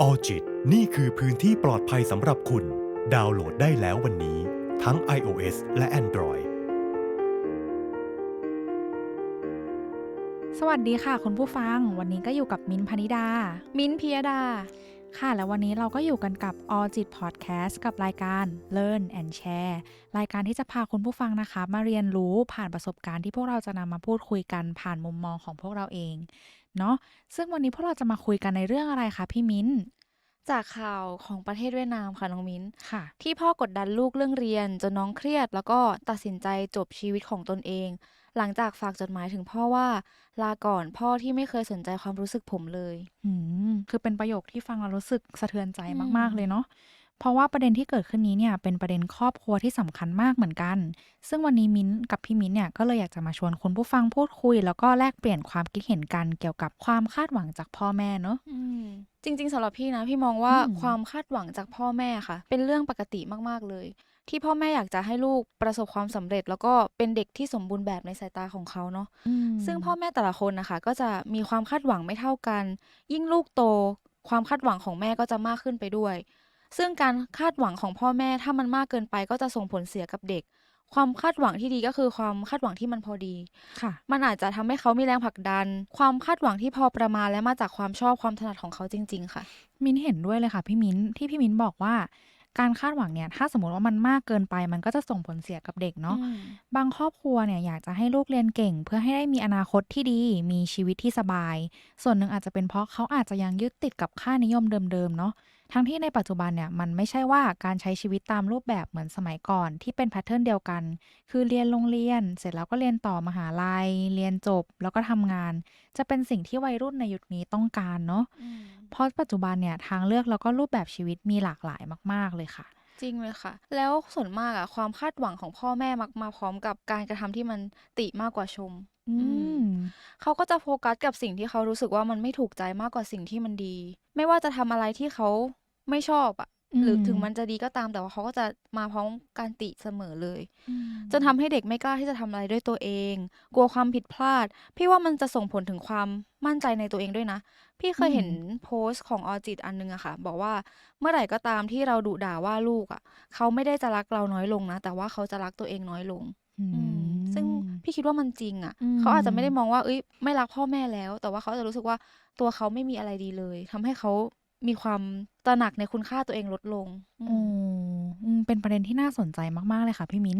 ออจิตนี่คือพื้นที่ปลอดภัยสำหรับคุณ ดาวน์โหลดได้แล้ววันนี้ ทั้ง iOS และ Android สวัสดีค่ะคุณผู้ฟัง วันนี้ก็อยู่กับมิ้นท์พนิดา มิ้นท์พิยดา ค่ะ แล้ววันนี้เราก็อยู่กันกับ All จิต Podcast กับรายการ Learn and Share รายการที่จะพาคุณผู้ฟังนะคะ มาเรียนรู้ผ่านประสบการณ์ที่พวกเราจะนำมาพูดคุยกันผ่านมุมมองของพวกเราเอง เนาะซึ่งวันนี้พวกเราจะมาคุยกันในเรื่องอะไรคะพี่มิ้นท์จากข่าวของประเทศเวียดนามค่ะน้องมิ้น ค่ะ ที่พ่อกดดันลูกเรื่องเรียนจนน้องเครียด แล้วก็ตัดสินใจจบชีวิตของตนเอง หลังจากฝากจดหมายถึงพ่อว่า ลาก่อนพ่อที่ไม่เคยสนใจความรู้สึกผมเลย อืมคือเป็นประโยคที่ฟังแล้วรู้สึกสะเทือนใจอืม มาก ๆ เลยเนาะ เพราะว่าประเด็นที่เกิดขึ้นนี้เนี่ยเป็นประเด็นครอบครัวที่สำคัญมากเหมือนกัน ซึ่งวันนี้มิ้นท์กับพี่มิ้นท์เนี่ยก็เลยอยากจะมาชวนคุณผู้ฟังพูดคุย แล้วก็แลกเปลี่ยนความคิดเห็นกันเกี่ยวกับความคาดหวังจากพ่อแม่เนาะอืมจริง ๆสำหรับพี่นะพี่มองว่าอืมความคาดหวังจากพ่อแม่ค่ะ เป็นเรื่องปกติมากๆเลย ที่พ่อแม่อยากจะให้ลูกประสบความสำเร็จ แล้วก็เป็นเด็กที่สมบูรณ์แบบในสายตาของเขาเนาะอืมซึ่งพ่อแม่แต่ละคนนะคะ ก็จะมีความคาดหวังไม่เท่ากัน ยิ่งลูกโต ความคาดหวังของแม่ก็จะมากขึ้นไปด้วย ซึ่งการคาดหวังของพ่อแม่ถ้ามันมากเกินไปก็จะส่งผลเสียกับเด็ก ความคาดหวังที่ดีก็คือความคาดหวังที่มันพอดี ค่ะ มันอาจจะทำให้เขามีแรงผลักดัน ความคาดหวังที่พอประมาณและมาจากความชอบความถนัดของเขาจริง ๆ ค่ะ มิ้นท์เห็นด้วยเลยค่ะพี่มิ้นท์ที่พี่มิ้นท์บอกว่าการคาดหวังเนี่ยถ้าสมมติว่ามันมากเกินไป มันก็จะส่งผลเสียกับเด็กเนาะอืม บางครอบครัวเนี่ยอยากจะให้ลูกเรียนเก่ง เพื่อให้ได้มีอนาคตที่ดี มีชีวิตที่สบาย ส่วนหนึ่งอาจจะเป็นเพราะเขาอาจจะยังยึดติดกับค่านิยมเดิมๆเนาะ ทั้งที่ในปัจจุบันเนี่ยมันไม่ใช่ว่าการใช้ชีวิตตามรูปแบบเหมือนสมัยก่อนที่เป็นแพทเทิร์นเดียวกัน คือเรียนโรงเรียน เสร็จแล้วก็เรียนต่อมหาลัย เรียนจบแล้วก็ทำงาน จะเป็นสิ่งที่วัยรุ่นในยุคนี้ต้องการเนาะอืมเพราะปัจจุบันเนี่ยทางเลือกแล้วก็รูปแบบชีวิตมีหลากหลายมาก ๆเลยค่ะจริงเลยค่ะ แล้วส่วนมากอะความคาดหวังของพ่อแม่มักมาพร้อมกับการกระทำที่มันติมากกว่าชมอือืมเขาก็จะโฟกัสกับสิ่งที่เขารู้สึกว่ามันไม่ถูกใจมากกว่าสิ่งที่มันดี ไม่ว่าจะทำอะไรที่เขา ไม่ชอบอะอืมหรือถึงมันจะดีก็ตามแต่ว่าเขาก็จะมาพร้อมการติเสมอเลยจนทำให้เด็กไม่กล้าที่จะทำอะไรด้วยตัวเอง กลัวความผิดพลาด พี่ว่ามันจะส่งผลถึงความมั่นใจในตัวเองด้วยนะ พี่เคยเห็นโพสต์ของออจิตอันนึงอะค่ะ บอกว่าเมื่อไหร่ก็ตามที่เราดุด่าว่าลูกอะเขาไม่ได้จะรักเราน้อยลงนะ แต่ว่าเขาจะรักตัวเองน้อยลงอือืมมซึ่งพี่คิดว่ามันจริงอะอืมเขาอาจจะไม่ได้มองว่าเอ้ยไม่รักพ่อแม่แล้ว แต่ว่าเขาจะรู้สึกว่าตัวเขาไม่มีอะไรดีเลยทำให้เขา มีความตระหนักในคุณค่าตัวเองลดลงอืโอ้มอืมเป็นประเด็นที่น่าสนใจมากๆเลยค่ะพี่มิ้น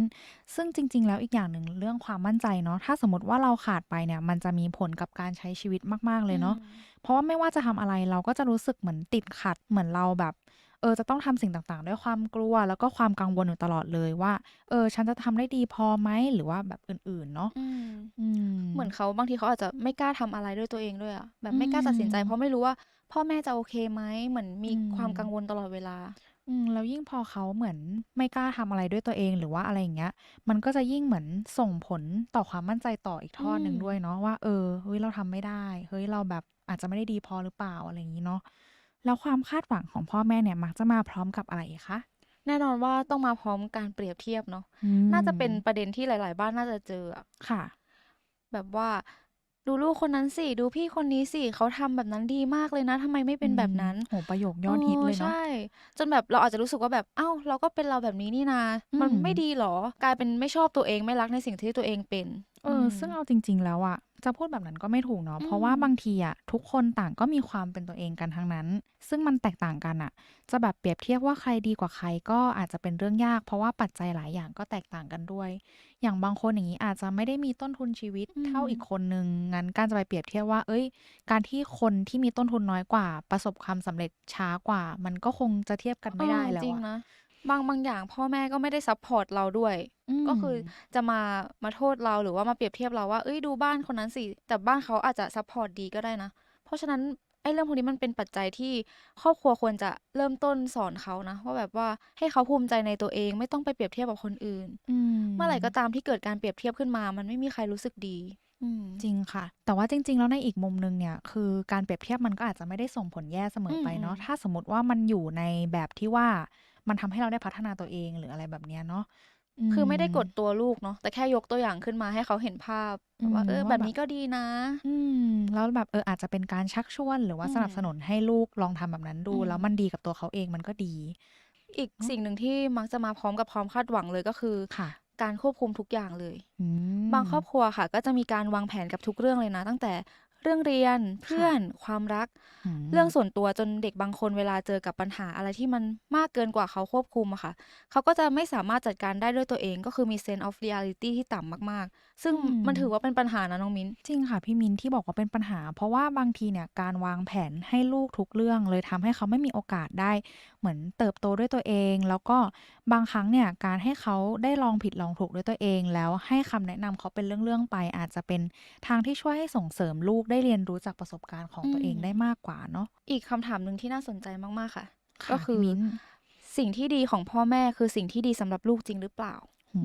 ซึ่งจริง ๆ แล้วอีกอย่างหนึ่งเรื่องความมั่นใจเนาะ ถ้าสมมติว่าเราขาดไปเนี่ย มันจะมีผลกับการใช้ชีวิตมาก ๆ เลยเนาะ เพราะว่าไม่ว่าจะทำอะไรเราก็จะรู้สึกเหมือนติดขัด เหมือนเราแบบ เออ จะต้องทำสิ่งต่าง ๆ ด้วยความกลัว แล้วก็ความกังวลอยู่ตลอดเลยว่า เออ ฉันจะทำได้ดีพอไหม หรือว่าแบบอื่น ๆ เนาะอืมอืมเหมือนเขาบางทีเขาอาจจะไม่กล้าทำอะไรด้วยตัวเองด้วยอะแบบไม่กล้าอืมตัดสินใจ เพราะไม่รู้ว่า พ่อแม่จะโอเคไหมเหมือนมีอืม ความกังวลตลอดเวลา อืมแล้วยิ่งพอเขาเหมือนไม่กล้าทำอะไรด้วยตัวเองหรือว่าอะไรอย่างเงี้ย มันก็จะยิ่งเหมือนส่งผลต่อความมั่นใจต่ออีกทอดหนึ่งอืมด้วยเนาะว่าเออเฮ้ยเราทำไม่ได้เฮ้ยเราแบบอาจจะไม่ได้ดีพอหรือเปล่าอะไรอย่างนี้เนาะแล้วความคาดหวังของพ่อแม่เนี่ยมักจะมาพร้อมกับอะไรคะแน่นอนว่าต้องมาพร้อมการเปรียบเทียบเนาะอืมน่าจะเป็นประเด็นที่หลาย ๆ บ้านน่าจะเจออะค่ะ แบบว่า ดูลูกคนนั้นสิ ดูพี่คนนี้สิ เขาทำแบบนั้นดีมากเลยนะ ทำไมไม่เป็นแบบนั้น โห ประโยคยอดฮิตเลยเนาะใช่จนแบบเราอาจจะรู้สึกว่าแบบ เอ้า เราก็เป็นเราแบบนี้นี่นามันอืมไม่ดีหรอ กลายเป็นไม่ชอบตัวเอง ไม่รักในสิ่งที่ตัวเองเป็น เอออซึ่งเอาจริง ๆ แล้วอะ จะพูดแบบนั้นก็ไม่ถูกเนาะอืมเพราะว่าบางทีอะทุกคนต่างก็มีความเป็นตัวเองกันทั้งนั้น ซึ่งมันแตกต่างกันอะจะแบบเปรียบเทียบว่าใครดีกว่าใครก็อาจจะเป็นเรื่องยาก เพราะว่าปัจจัยหลายอย่างก็แตกต่างกันด้วย อย่างบางคนอย่างนี้อาจจะไม่ได้มีต้นทุนชีวิตอืมเท่าอีกคนนึงงั้นการจะไปเปรียบเทียบว่า เอ้ย การที่คนที่มีต้นทุนน้อยกว่า ประสบความสำเร็จช้ากว่า มันก็คงจะเทียบกันไม่ได้เออแล้วจริงอะนะ บางบางอย่างพ่อแม่ก็ไม่ได้ซัพพอร์ตเราด้วยมก็คือจะมามาโทษเราหรือว่ามาเปรียบเทียบเราว่า เอ้ยดูบ้านคนนั้นสิ แต่บ้านเขาอาจจะซัพพอร์ตดีก็ได้นะ เพราะฉะนั้นไอ้เรื่องพวกนี้มันเป็นปัจจัยที่ครอบครัวควรจะเริ่มต้นสอนเขานะว่าแบบว่าให้เขาภูมิใจในตัวเองไม่ต้องไปเปรียบเทียบกับคนอื่น อืเมื่อไหร่ก็ตามที่เกิดการเปรียบเทียบขึ้นมา มันไม่มีใครรู้สึกดี อืม จริงค่ะ แต่ว่าจริง ๆ แล้วในอีกมุมหนึงเนี่ย คือการเปรียบเทียบมันก็อาจจะไม่ได้ส่งผลแย่เสมอไปเนาะอืมถ้าสมมติว่ามันอยู่ในแบบที่ว่า มันทำให้เราได้พัฒนาตัวเองหรืออะไรแบบเนี้ยเนาะคือไม่ได้กดอืมตัวลูกเนาะแต่แค่ยกตัวอย่างขึ้นมาให้เขาเห็นภาพอืมว่าเออว่าแบบแบบนี้ก็ดีนะ อืมแล้วแบบเอออาจจะเป็นการชักชวนหรือว่าอืมสนับสนุนให้ลูกลองทำแบบนั้นดูอืมแล้วมันดีกับตัวเขาเองมันก็ดี อีกเนอะสิ่งหนึ่งที่มักจะมาพร้อมกับความคาดหวังเลยก็คือค่ะ การควบคุมทุกอย่างเลยอืมบางครอบครัวค่ะ ก็จะมีการวางแผนกับทุกเรื่องเลยนะ ตั้งแต่ เรื่องเรียนเพื่อนความรักมเรื่องส่วนตัวจนเด็กบางคนเวลาเจอกับปัญหาอะไรที่มันมากเกินกว่าเขาควบคุมอะค่ะ เขาก็จะไม่สามารถจัดการได้ด้วยตัวเอง ก็คือมี sense of reality ที่ต่ำมากๆ ซึ่งมันถือว่าเป็นปัญหานะน้องมิ้น จริงค่ะพี่มินที่บอกว่าเป็นปัญหา เพราะว่าบางทีเนี่ยการวางแผนให้ลูกทุกเรื่องเลยทำให้เขาไม่มีโอกาสได้ เหมือนเติบโตด้วยตัวเอง แล้วก็บางครั้งเนี่ยการให้เขาได้ลองผิดลองถูกด้วยตัวเอง แล้วให้คำแนะนำเขาเป็นเรื่องๆไปอาจจะเป็นทางที่ช่วยให้ส่งเสริมลูกได้เรียนรู้จากประสบการณ์ของตัวเองอืมได้มากกว่าเนาะอีกคำถามหนึ่งที่น่าสนใจมากๆค่ะค่ะก็คือพี่มิ้นสิ่งที่ดีของพ่อแม่คือสิ่งที่ดีสำหรับลูกจริงหรือเปล่าอือื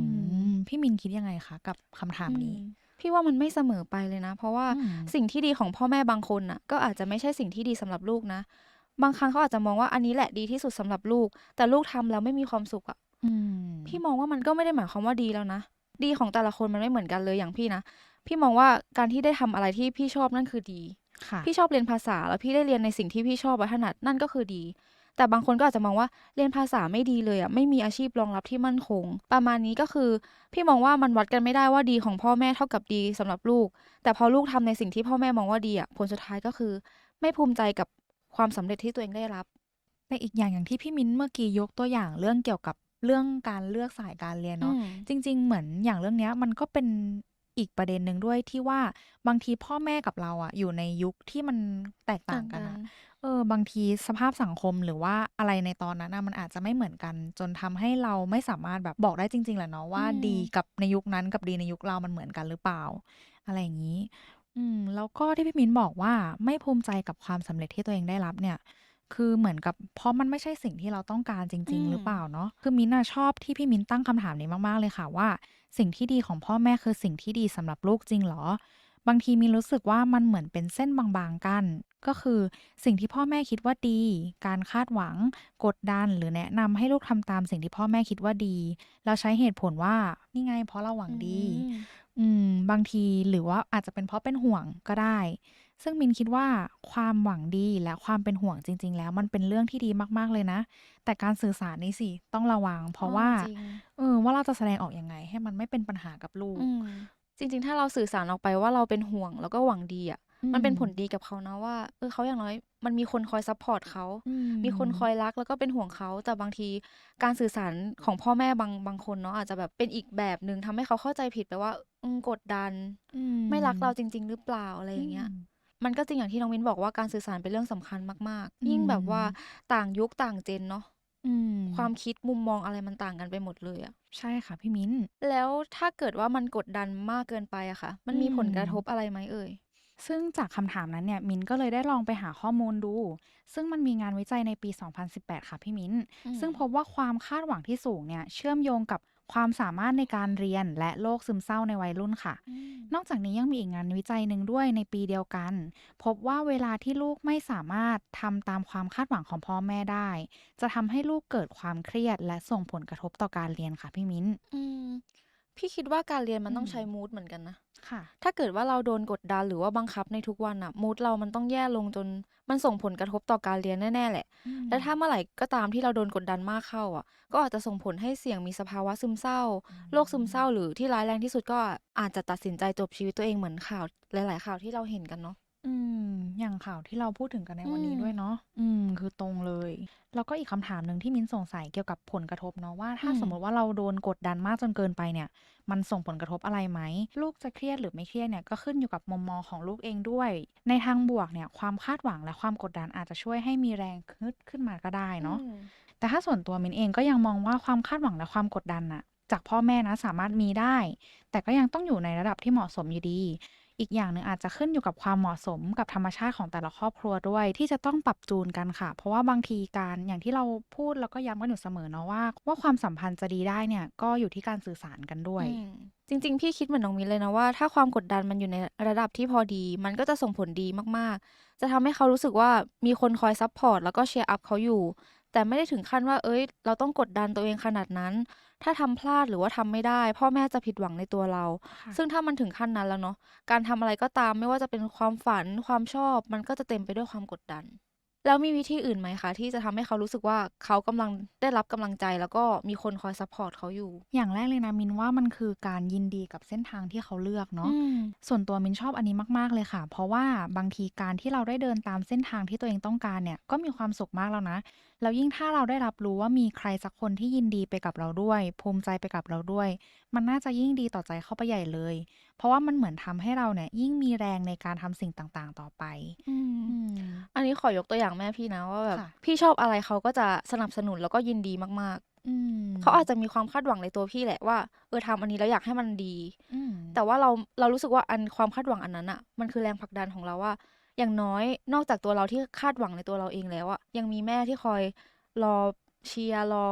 มพี่มินคิดยังไงคะกับคำถามนี้อืมพี่ว่ามันไม่เสมอไปเลยนะ เพราะว่าอืมสิ่งที่ดีของพ่อแม่บางคนน่ะ ก็อาจจะไม่ใช่สิ่งที่ดีสำหรับลูกนะ บางครั้งเขาอาจจะมองว่าอันนี้แหละดีที่สุดสำหรับลูก แต่ลูกทำแล้วไม่มีความสุขอะอืมพี่มองว่ามันก็ไม่ได้หมายความว่าดีแล้วนะ ดีของแต่ละคนมันไม่เหมือนกันเลยอย่างพี่นะ พี่มองว่าการที่ได้ทำอะไรที่พี่ชอบนั่นคือดีค่ะพี่ชอบเรียนภาษาแล้วพี่ได้เรียนในสิ่งที่พี่ชอบและถนัดนั่นก็คือดี แต่บางคนก็อาจจะมองว่าเรียนภาษาไม่ดีเลยอะไม่มีอาชีพรองรับที่มั่นคง ประมาณนี้ก็คือ พี่มองว่ามันวัดกันไม่ได้ว่าดีของพ่อแม่เท่ากับดีสำหรับลูก แต่พอลูกทำในสิ่งที่พ่อแม่มองว่าดีอะผลสุดท้ายก็คือ ไม่ภูมิใจกับความสำเร็จที่ตัวเองได้รับแต่อีกอย่างอย่างที่พี่มิ้นเมื่อกี้ยกตัวอย่างเรื่องเกี่ยวกับเรื่องการเลือกสายการเรียนเนาะอืมจริง ๆ เหมือนอย่างเรื่องเนี้ยมันก็เป็น อีกประเด็นหนึ่งด้วยที่ว่าบางทีพ่อแม่กับเราอะอยู่ในยุคที่มันแตกต่างกันอะเออ บางทีสภาพสังคมหรือว่าอะไรในตอนนั้นอะมันอาจจะไม่เหมือนกัน จนทำให้เราไม่สามารถแบบบอกได้จริง ๆแหละเนาะว่าอืมดีกับในยุคนั้นกับดีในยุคเรามันเหมือนกันหรือเปล่า อะไรอย่างนี้ อืม แล้วก็ที่พี่มิ้นบอกว่าไม่ภูมิใจกับความสำเร็จที่ตัวเองได้รับเนี่ย คือเหมือนกับเพราะมันไม่ใช่สิ่งที่เราต้องการจริงอืๆมหรือเปล่าเนาะคือมิ้นท์อะชอบที่พี่มิ้นตั้งคำถามนี้มากๆเลยค่ะว่า สิ่งที่ดีของพ่อแม่คือสิ่งที่ดีสำหรับลูกจริงเหรอ บางทีมิ้นรู้สึกว่ามันเหมือนเป็นเส้นบางๆกัน ก็คือสิ่งที่พ่อแม่คิดว่าดี การคาดหวัง กดดันหรือแนะนำให้ลูกทำตามสิ่งที่พ่อแม่คิดว่าดีแล้วใช้เหตุผลว่านี่ไงเพราะเราหวังดีอืมอืมบางทีหรือว่าอาจจะเป็นเพราะเป็นห่วงก็ได้ ซึ่งมินคิดว่าความหวังดีและความเป็นห่วงจริง ๆ แล้ว มันเป็นเรื่องที่ดีมากๆเลยนะ แต่การสื่อสารนี่สิ ต้องระวัง เพราะว่าจริงเออว่าเราจะแสดงออกยังไง ให้มันไม่เป็นปัญหากับลูก อืมจริง ๆ ถ้าเราสื่อสารออกไปว่าเราเป็นห่วงแล้วก็หวังดีอะมันเป็นผลดีกับเขานะว่าเออเขาอย่างน้อย มันมีคนคอยซัพพอร์ตเขา อืมีคนคอยรักแล้วก็เป็นห่วงเขา แต่บางทีการสื่อสารของพ่อแม่บางบางคนเนาะอาจจะแบบเป็นอีกแบบหนึ่งทำให้เขาเข้าใจผิดไปว่าอืมกดดัน อืไม่รักเราจริง ๆ หรือเปล่าอะไรอย่างเงี้ยม มันก็จริงอย่างที่น้องวินบอกว่าการสื่อสารเป็นเรื่องสำคัญมากอืมๆยิ่งแบบว่าต่างยุคต่างเจนเนาะอืมความคิดมุมมองอะไรมันต่างกันไปหมดเลยอะใช่ค่ะพี่มิ้น แล้วถ้าเกิดว่ามันกดดันมากเกินไปอะค่ะ มันมีอืมผลกระทบอะไรไหมเอ่ยซึ่งจากคำถามนั้นเนี่ยมินก็เลยได้ลองไปหาข้อมูลดู ซึ่งมันมีงานวิจัยในปี 2018 ค่ะพี่มิ้นอืมซึ่งพบว่าความคาดหวังที่สูงเนี่ยเชื่อมโยงกับความสามารถในการเรียนและโรคซึมเศร้าในวัยรุ่นค่ะ นอกจากนี้ยังมีอีกงานวิจัยหนึ่งด้วยในปีเดียวกัน พบว่าเวลาที่ลูกไม่สามารถทำตามความคาดหวังของพ่อแม่ได้ จะทำให้ลูกเกิดความเครียดและส่งผลกระทบต่อการเรียนค่ะพี่มิ้นอืม พี่คิดว่าการเรียนมันต้องอืมใช้มูดเหมือนกันนะ ค่ะ ถ้าเกิดว่าเราโดนกดดันหรือว่าบังคับในทุกวันอะมูดเรามันต้องแย่ลงจนมันส่งผลกระทบต่อการเรียนแน่ๆแหละ และถ้าเมื่อไหร่ก็ตามที่เราโดนกดดันมากเข้าอะ ก็อาจจะส่งผลให้เสี่ยงมีสภาวะซึมเศร้า โรคซึมเศร้าหรือที่ร้ายแรงที่สุดก็อาจจะตัดสินใจจบชีวิตตัวเองเหมือนข่าวหลาย ๆ ข่าวที่เราเห็นกันเนาะ อืม อย่างข่าวที่เราพูดถึงกันในวันนี้อืมด้วยเนาะ อืม คือตรงเลย แล้วก็อีกคำถามหนึ่งที่มิ้นสงสัยเกี่ยวกับผลกระทบเนาะว่า ถ้าอืมสมมติว่าเราโดนกดดันมากจนเกินไปเนี่ย มันส่งผลกระทบอะไรไหม ลูกจะเครียดหรือไม่เครียดเนี่ยก็ขึ้นอยู่กับมุมมองของลูกเองด้วย ในทางบวกเนี่ย ความคาดหวังและความกดดันอาจจะช่วยให้มีแรงขึ้นขึ้นมาก็ได้เนาะอืมแต่ถ้าส่วนตัวมินเองก็ยังมองว่าความคาดหวังและความกดดันน่ะ จากพ่อแม่นะสามารถมีได้ แต่ก็ยังต้องอยู่ในระดับที่เหมาะสมอยู่ดี อีกอย่างหนึ่งอาจจะขึ้นอยู่กับความเหมาะสมกับธรรมชาติของแต่ละครอบครัวด้วย ที่จะต้องปรับจูนกันค่ะ เพราะว่าบางทีการอย่างที่เราพูดแล้วก็ย้ำกันอยู่เสมอเนาะว่า ว่าความสัมพันธ์จะดีได้เนี่ยก็อยู่ที่การสื่อสารกันด้วย จริง ๆ พี่คิดเหมือนน้องมิ้นเลยนะว่าถ้าความกดดันมันอยู่ในระดับที่พอดี มันก็จะส่งผลดีมากๆ จะทำให้เขารู้สึกว่ามีคนคอยซัพพอร์ตแล้วก็เชียร์อัพเขาอยู่ แต่ไม่ได้ถึงขั้นว่า เอ้ย เราต้องกดดันตัวเองขนาดนั้น ถ้าทำพลาดหรือว่าทำไม่ได้ พ่อแม่จะผิดหวังในตัวเรา ค่ะ ซึ่งถ้ามันถึงขั้นนั้นแล้วเนาะ การทำอะไรก็ตาม ไม่ว่าจะเป็นความฝัน ความชอบ มันก็จะเต็มไปด้วยความกดดัน แล้วมีวิธีอื่นไหมคะที่จะทำให้เขารู้สึกว่าเขากำลังได้รับกำลังใจ แล้วก็มีคนคอยซัปพอร์ตเขาอยู่?อย่างแรกเลยนะมินว่ามันคือการยินดีกับเส้นทางที่เขาเลือกเนาะอืมส่วนตัวมินชอบอันนี้มากๆเลยค่ะ เพราะว่าบางทีการที่เราได้เดินตามเส้นทางที่ตัวเองต้องการเนี่ยก็มีความสุขมากแล้วนะแล้วยิ่งถ้าเราได้รับรู้ว่ามีใครสักคนที่ยินดีไปกับเราด้วย ภูมิใจไปกับเราด้วย มันน่าจะยิ่งดีต่อใจเข้าไปใหญ่เลย เพราะว่ามันเหมือนทำให้เราเนี่ยยิ่งมีแรงในการทำสิ่งต่างๆ ต่อไปอืมอืมอันนี้ขอยกตัวอย่างแม่พี่นะว่าแบบค่ะพี่ชอบอะไรเขาก็จะสนับสนุนแล้วก็ยินดีมากอืมๆเขาอาจจะมีความคาดหวังในตัวพี่แหละว่าเออทำอันนี้แล้วอยากให้มันดีอืมแต่ว่าเราเรารู้สึกว่าอันความคาดหวังอันนั้นน่ะมันคือแรงผลักดันของเราว่า อย่างน้อยนอกจากตัวเราที่คาดหวังในตัวเราเองแล้วอะยังมีแม่ที่คอยรอเชียร์รอ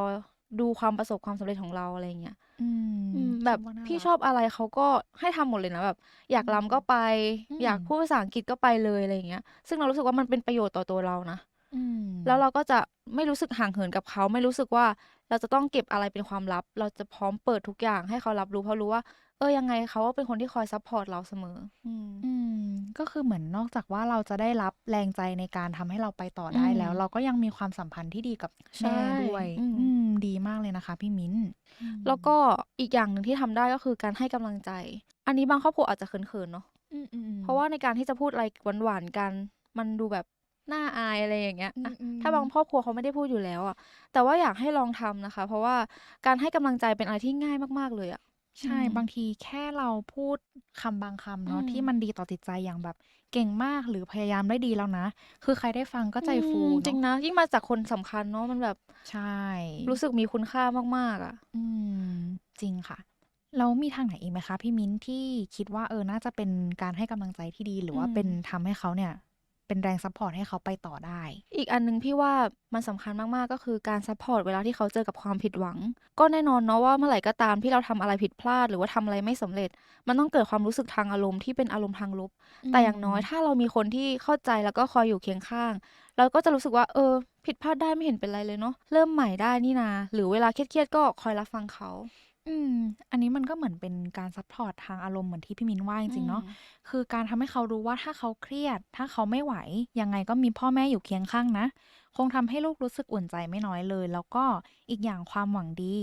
ดูความประสบความสำเร็จของเราอะไรอย่างเงี้ยอืมอืมคิแบดบว่าน่าพี่รักชอบอะไรเขาก็ให้ทำหมดเลยนะแบบ อยากอืมรำก็ไปอือยากมพูดภาษาอังกฤษก็ไปเลยอะไรอย่างเงี้ย ซึ่งเรารู้สึกว่ามันเป็นประโยชน์ต่อตัวเรานะอืมแล้วเราก็จะไม่รู้สึกห่างเหินกับเขาไม่รู้สึกว่าเราจะต้องเก็บอะไรเป็นความลับ เราจะพร้อมเปิดทุกอย่างให้เขารับรู้เพราะรู้ว่าเออยังไงเขาก็เป็นคนที่คอยซัปพอร์ตเราเสมออืมอืมก็คือเหมือนนอกจากว่าเราจะได้รับแรงใจในการทำให้เราไปต่ออืได้มแล้ว เราก็ยังมีความสัมพันธ์ที่ดีกับใช่แม่ด้วย อื มอืมดีมากเลยนะคะพี่มิ้น อืมแล้วก็อีกอย่างหนึ่งที่ทำได้ก็คือการให้กำลังใจ อันนี้บางครอบครัวอาจจะเขินๆเนาะ อืมๆเพราะว่าในการที่จะพูดอะไรหวานๆกัน มันดูแบบน่าอายอะไรอย่างเงี้ยอือะมถ้าบางๆครอบครัวเขาไม่ได้พูดอยู่แล้วอะแต่ว่าอยากให้ลองทำนะคะ เพราะว่าการให้กำลังใจเป็นอะไรที่ง่ายมากๆเลยอะ ใช่ อืม บางทีแค่เราพูดคำบางคำอืเนาะที่ม มันดีต่อจิตใจอย่างแบบเก่งมาก หรือพยายามได้ดีแล้วนะ คือใครได้ฟังก็อืใจฟูมจริเนาะงนะ ยิ่งมาจากคนสำคัญเนาะ มันแบบใช่ รู้สึกมีคุณค่ามาก ๆ อะ อืม จริงค่ะ แล้วมีทางไหนอีกไหมคะพี่มิ้นที่คิดว่า เออ น่าจะเป็นการให้กำลังใจที่ดี หรือือว่าเป็นม ทำให้เขาเนี่ย เป็นแรงซัปพอร์ตให้เขาไปต่อได้?อีกอันหนึ่งพี่ว่ามันสำคัญมาก ๆ ก็คือการซัปพอร์ตเวลาที่เขาเจอกับความผิดหวัง ก็แน่นอนเนาะว่าเมื่อไหร่ก็ตามที่เราทำอะไรผิดพลาด หรือว่าทำอะไรไม่สำเร็จ มันต้องเกิดความรู้สึกทางอารมณ์ที่เป็นอารมณ์ทางลบอืแต่อย่างน้อยมถ้าเรามีคนที่เข้าใจแล้วก็คอยอยู่เคียงข้าง เราก็จะรู้สึกว่าเออ ผิดพลาดได้ไม่เห็นเป็นไรเลยเนาะเริ่มใหม่ได้นี่นา หรือเวลาเครียดๆก็คอยรับฟังเขา อืม อันนี้มันก็เหมือนเป็นการซัปพอร์ตทางอารมณ์เหมือนที่พี่มิ้นว่าจอืริงๆเนาะมคือการทำให้เขารู้ว่าถ้าเขาเครียด ถ้าเขาไม่ไหว ยังไงก็มีพ่อแม่อยู่เคียงข้างนะ คงทำให้ลูกรู้สึกอุ่นใจไม่น้อยเลย แล้วก็อีกอย่างความหวังดี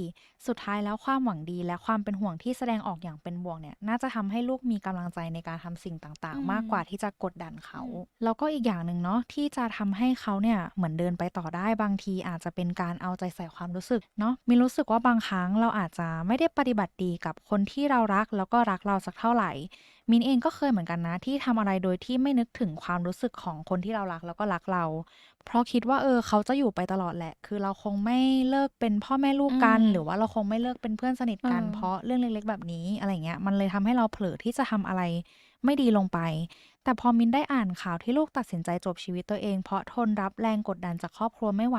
สุดท้ายแล้วความหวังดีและความเป็นห่วงที่แสดงออกอย่างเป็นบวกเนี่ย น่าจะทำให้ลูกมีกำลังใจในการทำสิ่งต่างอืๆมากกว่ามที่จะกดดันเขาอืมแล้วก็อีกอย่างหนึ่งเนาะที่จะทำให้เขาเนี่ยเหมือนเดินไปต่อได้บางทีอาจจะเป็นการเอาใจใส่ความรู้สึกเนาะมินรู้สึกว่าบางครั้งเราอาจจะไม่ได้ปฏิบัติดีกับคนที่เรารัก แล้วก็รักเราสักเท่าไร มินเองก็เคยเหมือนกันนะ ที่ทำอะไรโดยที่ไม่นึกถึงความรู้สึกของคนที่เรารักแล้วก็รักเรา เพราะคิดว่า เออ เขาจะอยู่ไปตลอดแหละ คือเราคงไม่เลิกเป็นพ่อแม่ลูอืกกันหรือมว่าเราคงไม่เลิกเป็นเพื่อนสนิทเอกันอเพราะเรื่องเล็กๆ แบบนี้อะไรอย่างเงี้ย มันเลยทำให้เราเผลอที่จะทำอะไรไม่ดีลงไป แต่พอมินได้อ่านข่าวที่ลูกตัดสินใจจบชีวิตตัวเอง เพราะทนรับแรงกดดันจากครอบครัวไม่ไหว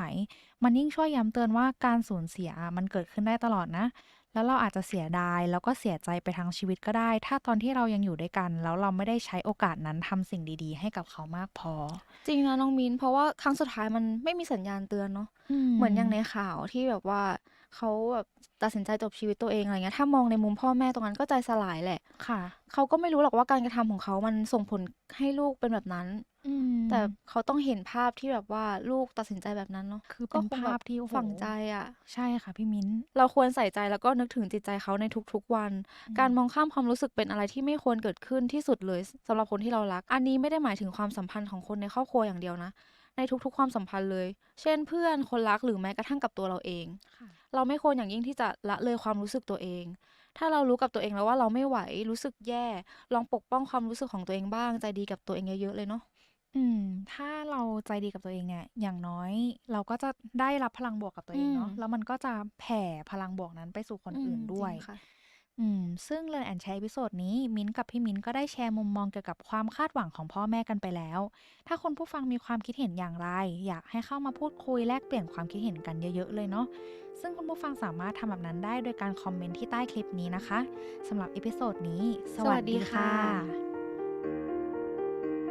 มันยิ่งช่วยย้ำเตือนว่าการสูญเสียอะมันเกิดขึ้นได้ตลอดนะ แล้วเราอาจจะเสียดายแล้วก็เสียใจไปทั้งชีวิตก็ได้ ถ้าตอนที่เรายังอยู่ด้วยกัน แล้วเราไม่ได้ใช้โอกาสนั้นทำสิ่งดีๆ ให้กับเขามากพอ จริงนะน้องมิ้นเพราะว่าครั้งสุดท้ายมันไม่มีสัญญาณเตือนเนาะอืเหมือนอย่างในมข่าวที่แบบว่าเขาแบบตัดสินใจจบชีวิตตัวเองอะไรเงี้ยถ้ามองในมุมพ่อแม่ตรงนั้นก็ใจสลายแหละค่ะ เขาก็ไม่รู้หรอกว่าการกระทำของเขามันส่งผลให้ลูกเป็นแบบนั้น อืม แต่เขาต้องเห็นภาพที่แบบว่าลูกตัดสินใจแบบนั้นเนาะคือก็เป็นคงภาแบพบที่โอ้โฮฝังใจอะ ใช่ค่ะพี่มิ้นเราควรใส่ใจแล้วก็นึกถึงจิตใจเขาในทุกๆวัน อืการมมองข้ามความรู้สึกเป็นอะไรที่ไม่ควรเกิดขึ้นที่สุดเลยสำหรับคนที่เรารัก อันนี้ไม่ได้หมายถึงความสัมพันธ์ของคนในครอบครัวอย่างเดียวนะ ในทุกๆความสัมพันธ์เลย เช่นเพื่อนคนรักหรือแม้กระทั่งกับตัวเราเอง ค่ะ เราไม่ควรอย่างยิ่งที่จะละเลยความรู้สึกตัวเอง ถ้าเรารู้กับตัวเองแล้วว่าเราไม่ไหวรู้สึกแย่ ลองปกป้องความรู้สึกของตัวเองบ้างใจดีกับตัวเองเยอะๆเลยเนาะ อืม ถ้าเราใจดีกับตัวเองเนี่ย อย่างน้อยเราก็จะได้รับพลังบวกกับตัวอืเองม เนาะ แล้วมันก็จะแผ่พลังบวกนั้นไปสู่คนอือื่มนจด้ริวยงค่ะ อืม ซึ่ง Learn and Share เอพิโซดนี้ มิ้นท์กับพี่มิ้นท์ก็ได้แชร์มุมมองเกี่ยวกับความคาดหวังของพ่อแม่กันไปแล้ว ถ้าคุณผู้ฟังมีความคิดเห็นอย่างไร อยากให้เข้ามาพูดคุยแลกเปลี่ยนความคิดเห็นกันเยอะๆเลยเนาะ ซึ่งคุณผู้ฟังสามารถทำแบบนั้นได้โดยการคอมเมนต์ที่ใต้คลิปนี้นะคะสำหรับเอพิโซดนี้ สสวัวัสสดีดีค่ะค่ะ